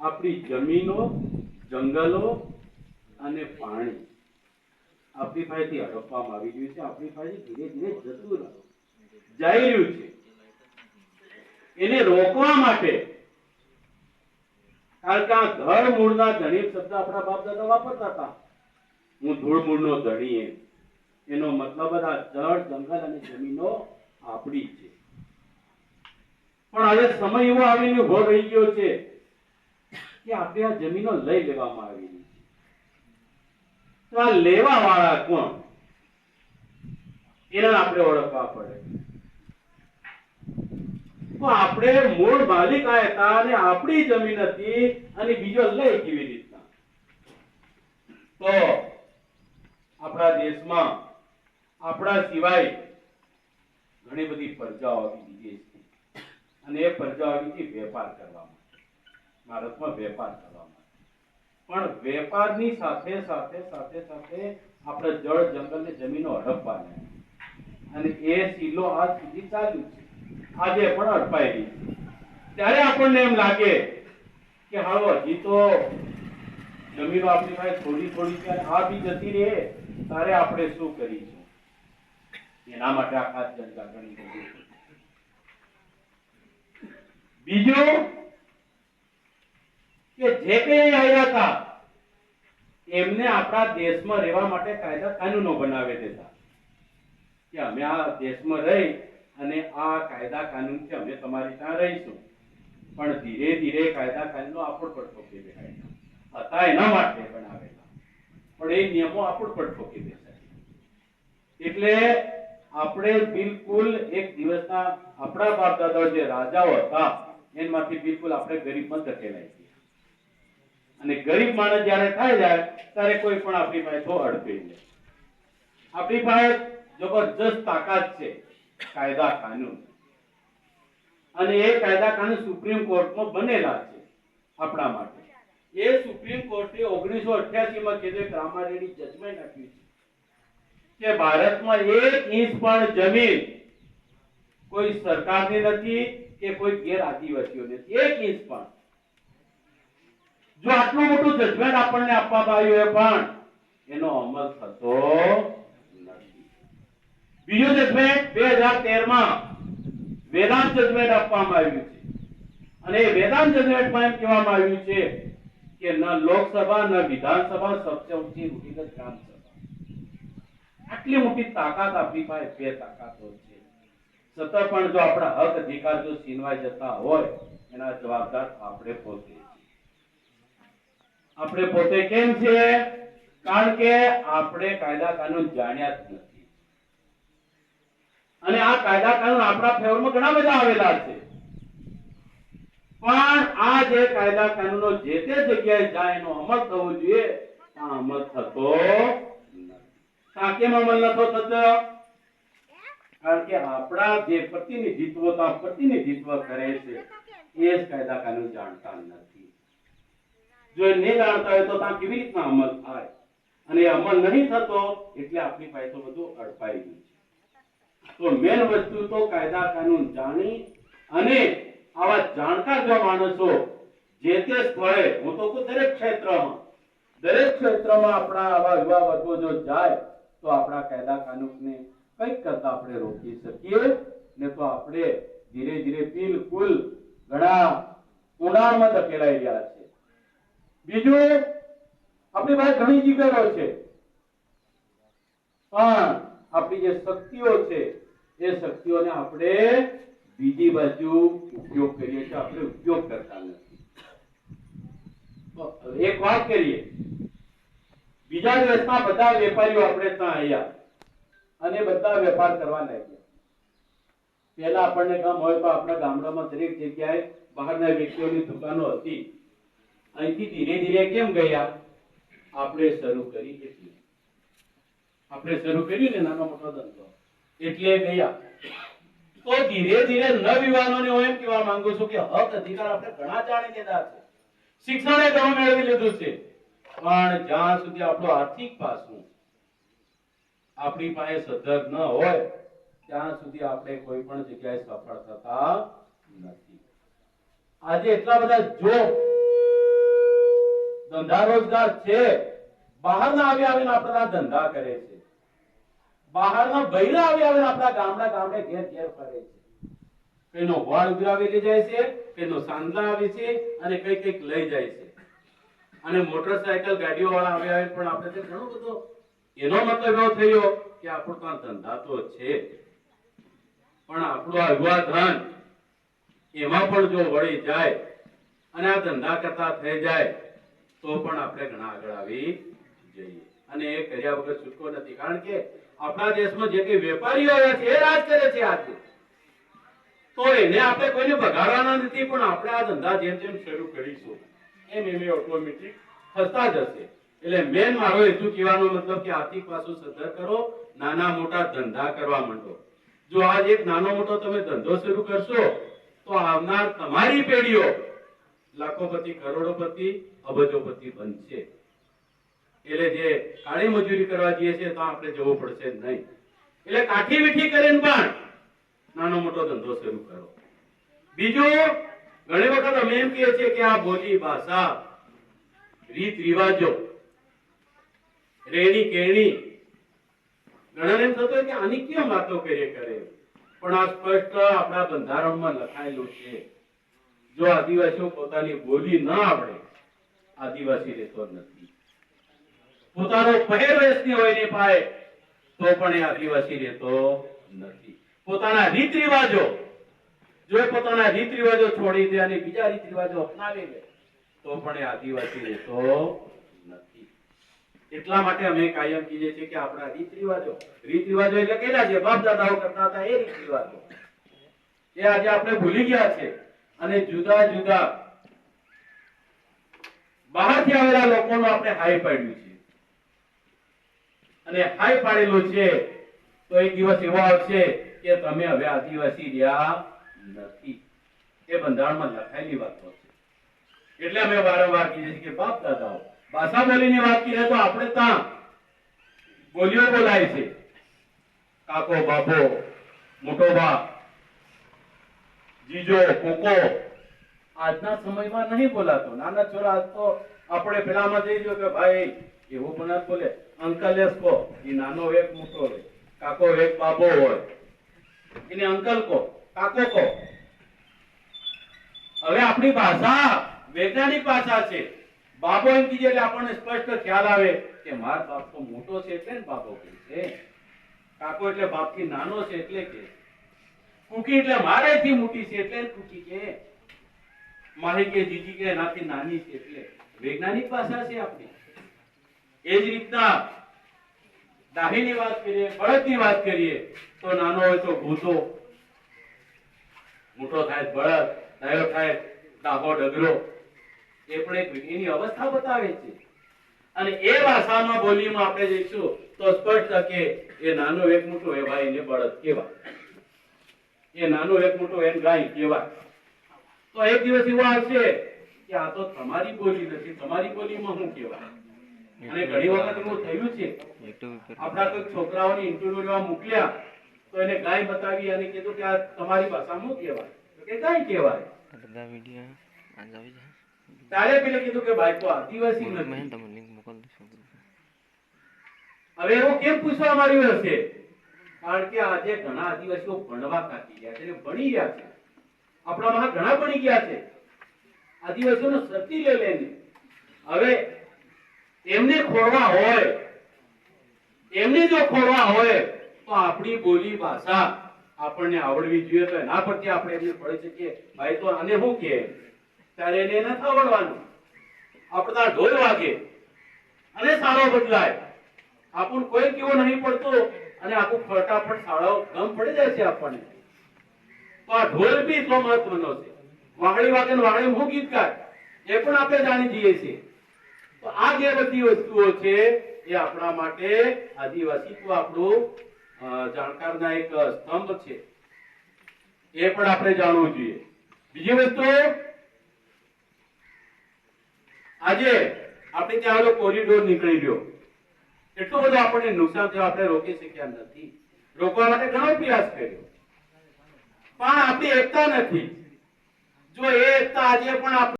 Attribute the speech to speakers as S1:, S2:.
S1: આપણી જમીનો, જંગલો અને પાણી આપણી પાસેથી હડપવામાં આવી રહ્યું છે. આપણી પાસેથી ધીરે ધીરે જતું જઈ રહ્યું છે. એને રોકવા માટે કારણ કે આ ધળ મૂળના ધણી શબ્દ આપણા બાપ દાદા વાપરતા હતા. હું ધૂળ મૂળનો ધણી એનો મતલબ જ આ જળ, જંગલ અને જમીનો આપણી છે. પણ હવે સમય એવો આવીને ઊભો રહી ગયો છે. કે આપણે આ જમીનો લઈ લેવામાં આવેલી છે. તો આ લેવા વાળા કોણ? એને આપણે ઓળખવા પડે. તો આપણે મૂળ માલિક આ હતા અને આપણી જમીન હતી અને બીજો લઈ કેવી રીતના? તો આપણા દેશમાં, આપણા સિવાય ઘણી બધી પ્રજાઓ આવી વિદેશથી અને એ પ્રજાઓ આવી વેપાર કરવામાં ભારતમાં વેપાર કરવા પણ વેપારની સાથે સાથે સાથે સાથે આપણે જળ જંગલ ને જમીનો હડપવાને અને એ સિલો આજ સુધી ચાલ્યું છે. આજે પણ હડપાઈ રહી ત્યારે આપણને એમ લાગે કે હાલો, હજી તો જમીનો આપણી પાસે થોડી થોડી છે આ બી જતી રહે ત્યારે આપણે શું કરીશું? એના માટે આ ખાસ જનજાગરણી કરવી બીજું કે જે કઈ આવ્યા હતા એમને આપણા દેશમાં રહેવા માટે કાયદા કાનૂનો બનાવી દેતા કે અમે આ દેશમાં રહી અને આ કાયદા કાનૂનથી અમે તમારી ત્યાં રહીશું. પણ ધીરે ધીરે કાયદા કાનૂનો આપણ પર ઠોકી દેખાય હતા એના માટે બનાવેલા. પણ એ નિયમો આપણ પર ઠોકી બેસાડ્યા એટલે આપણે બિલકુલ એક દિવસના આપણા બાપ દાદા જે રાજાઓ હતા, એમાંથી બિલકુલ આપણે ગરીબમાં ધકેલાઈ ગયા અને ગરીબ માણસ જ્યારે થાય જાય, ત્યારે કોઈ પણ આપણી પાસે અડકે નહીં આપણી પાસે જબરજસ્ત તાકાત છે કાયદા કાનૂન અને એ કાયદા કાનૂન સુપ્રીમ કોર્ટમાં બનેલા છે, આપણા માટે. એ સુપ્રીમ કોર્ટે ઓગણીસો અઠ્યાસી માં કીધું એક રામારેડી જજમેન્ટ આપ્યું છે, કે ભારતમાં એક ઇંચ પણ જમીન કોઈ સરકારની નથી કે કોઈ ગેર આદિવાસીઓ નથી. એક ઇંચ પણ. જો આટલું મોટું જજમેન્ટ આપણને આપવામાં આવ્યું હોય પણ એનો અમલ થતો નથી. બીજું જજમેન્ટ બે હજાર તેરમાં વેદાંત જજમેન્ટ આપવામાં આવ્યું છે. અને એ વેદાંત જજમેન્ટમાં એમ કહેવામાં આવ્યું છે કે ન લોકસભા, ન વિધાનસભા સબસે ઊંચી રૂઢિગત ગ્રામસભા. આટલી મોટી તાકાત આપણી પાસે બે તાકાતો છે. છતાં પણ જો આપણા હક અધિકાર જો છીનવાઈ જતા હોય, એના જવાબદાર આપણે પોતે. આપણે પોતે કેમ છીએ? કારણ કે આપણે કાયદા કાનૂન જાણ્યા જ નથી. અને આ કાયદા કાનૂન આપણા ફેવરમાં ઘણા બધા આવેલા છે. પણ આ જે કાયદા કાનૂનો જે તે જગ્યાએ જાય એનો અમલ થવો જોઈએ, આ અમલ થતો કેમ અમલ નતો થતો? કારણ કે આપણા જે પ્રતિનિધિત્વ પ્રતિનિધિત્વ કરે છે, એ જ કાયદા કાનૂન જાણતા નથી. જો એ નહીં જાણતા હોય તો ત્યાં કેવી રીતના અમલ થાય? અને એ અમલ નહીં થતો એટલે આપણી પાસે બધું અડપાઈ ગયું છે. તો મેન વસ્તુ તો કાયદા કાનૂન જાણી અને આવા જાણકાર જો માણસો જે તે સ્થળે, હું તો દરેક ક્ષેત્રમાં દરેક ક્ષેત્રમાં આપણા આવા યુવા વર્ગો જો જાય, તો આપણા કાયદા કાનૂનને કંઈક કરતા આપણે રોકી શકીએ ને તો આપણે ધીરે ધીરે બિલકુલ ઘણા ઉડાણમાં ધકેલાઈ ગયા છે. બીજું, આપણી પાસે ઘણી જીગરો છે. પણ આપણી જે શક્તિઓ છે, એ શક્તિઓને આપણે બીજી બાજુ ઉપયોગ કરીએ છીએ. આપણે ઉપયોગ કરતા નથી. એક વાત કરીએ. બીજા દિવસમાં બધા વેપારીઓ આપણે ત્યાં આવ્યા અને બધા વેપાર કરવા લાગ્યા. પહેલા આપણને કામ હોય તો આપણા ગામડામાં દરેક જગ્યાએ બહારના વ્યક્તિઓની દુકાનો હતી. અહીંથી ધીરે ધીરે કેમ ગયા? આપણે શરૂ કરી એટલે. આપણે શરૂ કર્યું ને નાનો મોટો ધંધો. એટલે ગયા. તો ધીરે ધીરે નવયુવાનોને હું એમ કહેવા માંગુ છું કે હક અધિકાર આપણે ઘણા જાણી લીધા છે. શિક્ષણે ઘણું મેળવી લીધું છે. પણ જ્યાં સુધી આપણું આર્થિક પાસું આપણી પાસે સદ્ધર ન હોય, ત્યાં સુધી આપણે કોઈ પણ જગ્યાએ સફળ થતા નથી. આજે એટલા બધા જો ધંધા રોજગાર છે. બહારના આવી આવીને આપણા ધંધા કરે છે. બહારના બૈરા આવી આવીને આપણા ગામડા ગામડે ઘેર ઘેર ફરે છે. કઈનો વાળ ઉગરાવી લઈ જાય છે, કઈનો સાંદલા આવે છે અને કઈ કંઈક લઈ જાય છે. અને મોટરસાયકલ ગાડીઓ વાળા આવી આવે પણ આપણે તે ઘણો બધો, એનો મતલબ એવો થયો કે આપણો ત્યાં ધંધા તો છે. પણ આપણું આ યુવા ધન, એમાં પણ જો વળી જાય અને આ ધંધા કરતા થઈ જાય તો પણ આપણે ઘણા આગળ આવી જઈએ. અને એ કર્યા વગર છૂટકો નથી. કારણ કે આપણા દેશમાં જે કઈ વેપારીઓ આવ્યા છે, એ રાજ કરે છે આજે તો. એને આપણે કોઈને બગાડવાના નથી, પણ આપણે આ ધંધા જેમ જેમ શરૂ કરીશું. એમ એમ ઓટોમેટિક થતા જશે. એટલે મેન મારો હેતુ કહેવાનો મતલબ કે આર્થિક પાસું સદ્ધર કરો, નાના મોટા ધંધા કરવા માંડો. જો આજ એક નાનો મોટો તમે ધંધો શરૂ કરશો, તો આવનાર તમારી પેઢીઓ લાખોપતિ, કરોડોપતિ, અબજોપતિ બનશે. એટલે જે કાળી મજૂરી કરવા જઈએ છીએ, તો આપણે જવું પડશે નહીં. એટલે કાઠી મીઠી કરીને પણ નાનો મોટો ધંધો શરૂ કરો. બીજું, ઘણી વખત અમે એમ કહીએ છીએ કે આ બોલી ભાષા રીત રિવાજો, રેણી કેણી. ઘણાને એમ થતું હોય કે આની કેમ વાતો કરીએ કરે પણ આ સ્પષ્ટ આપણા બંધારણમાં લખાયેલું છે. જો આદિવાસીઓ પોતાની બોલી ન આવડે, આદિવાસી રહેતો નથી. પોતાનો પહેરવેશની હોય ને પાય તો પણ એ આદિવાસી રહેતો નથી. પોતાના રીત રિવાજો જો એ પોતાના રીત રિવાજો છોડી દે અને બીજા રીત રિવાજો અપનાવી લે, તો પણ એ આદિવાસી રહેતો નથી. એટલા માટે અમે કાયમ કહીએ છીએ કે આપણા રીત રિવાજો રીત રિવાજો એટલે કેલા છે? બાપ દાદાઓ કરતા હતા એ રીત રિવાજો એ આજે આપણે ભૂલી ગયા છે. અને જુદા જુદા બહારથી આવેલા લોકોનો આપણે હાઈ પાડ્યું છે. અને હાઈ પાડેલો છે, તો એક દિવસ એવો આવશે કે તમે હવે આદિવાસી રહ્યા નથી. એ બંધારણમાં લખાયેલી વાતો છે. એટલે અમે વારંવાર કહીએ છીએ કે બાપ દાદાઓ, ભાષા બોલીની વાત કરીએ તો આપણે ત્યાં બોલીઓ બોલાય છે? કાકો, બાપો, મોટો બા જીજો કોકો, આજના સમયમાં નહીં બોલાતો. નાના છોરા તો આપણે પેલામાં જઈ જો કે ભાઈ, એવું પણ બોલે. અંકલ એસ કહો એ નાનો એક મોટો હોય કાકો એક બાબો હોય. એને અંકલ કહો કાકો કહો હવે આપણી ભાષા વૈજ્ઞાનિક ભાષા છે. બાબો એમ કીધે એટલે આપણને સ્પષ્ટ ખ્યાલ આવે કે મારો બાપ તો મોટો છે એટલે બાબો કહે છે. કાકો એટલે બાપથી નાનો છે એટલે કે કુકી એટલે મારેથી મોટી છે, એટલે ટૂંકી કે માહી કે, જીજી કે, એનાથી નાની છે એટલે વૈજ્ઞાનિક ભાષા છે આપણી. એ જ રીતના દાહીની વાત કરીએ, બળદની વાત કરીએ, તો નાનો હોય તો ભૂતો, મોટો થાય બળદ ડાયો થાય ડાબો ડગરો, એ પણ એક એની અવસ્થા બતાવે છે. અને એ ભાષામાં બોલીમાં આપણે જઈશું તો સ્પષ્ટ કે એ નાનો, એક મોટો, એ ભાઈ ને બળદ કેવાય એ નાનો એક મોટો એન ગાય કહેવાય. તો એક દિવસ એવો આવશે કે આ તો તમારી બોલી નથી તમારી બોલીમાં શું કહેવાય? અને ઘણી વખત એવું થયું છે આપણા કોઈ છોકરાઓને ઇન્ટરવ્યુ લેવા મોકલ્યા તો એને ગાય બતાવી અને કીધું કે આ તમારી ભાષામાં શું કહેવાય? કે ગાય કહેવાય. ત્યારે પેલે કીધું કે તો આદિવાસી નથી. હવે એવું કેમ પૂછવા માંડ્યું હશે? કારણ કે આજે ઘણા આદિવાસીઓ ભણવા કાઢી ગયા છે ભણી રહ્યા છે. આપણામાં ઘણા ભણી ગયા છે. આદિવાસીઓનો સતી લે લઈને હવે એમને ખોરવા હોય, એમને જો ખોરવા હોય, તો આપણી બોલી ભાષા આપણને આવડવી જોઈએ તો એના પરથી આપણે એમને પડી શકીએ. ભાઈ તો આને શું કહે? ત્યારે એને નથી આવડવાનું. આપણા ઢોલ વાગે. અને સારો બદલાય. આપણ કોઈ કેવો નહીં પડતો. અને આખું ફટાફટ શાળાઓ ગમ પડી જાય છે આપણને. તો આ ઢોલ બી એટલો મહત્વનો છે. વાગડી વાગે ને હું ગીત ગાય એ પણ આપણે જાણી જઈએ છીએ. તો આ જે બધી વસ્તુઓ છે, એ આપણા માટે આદિવાસીત્વ આપણું જાણકારના એક સ્તંભ છે. એ પણ આપણે જાણવું જોઈએ. બીજી વસ્તુ, આજે આપણે ત્યાં કોરિડોર નીકળી ગયો. એટલું બધું આપણને નુકસાન થયું, આપણે રોકી શક્યા નથી. રોકવા માટે ઘણો પ્રયાસ કર્યો. પણ આપણી એકતા નથી. જો એ એકતા આજે પણ આપણે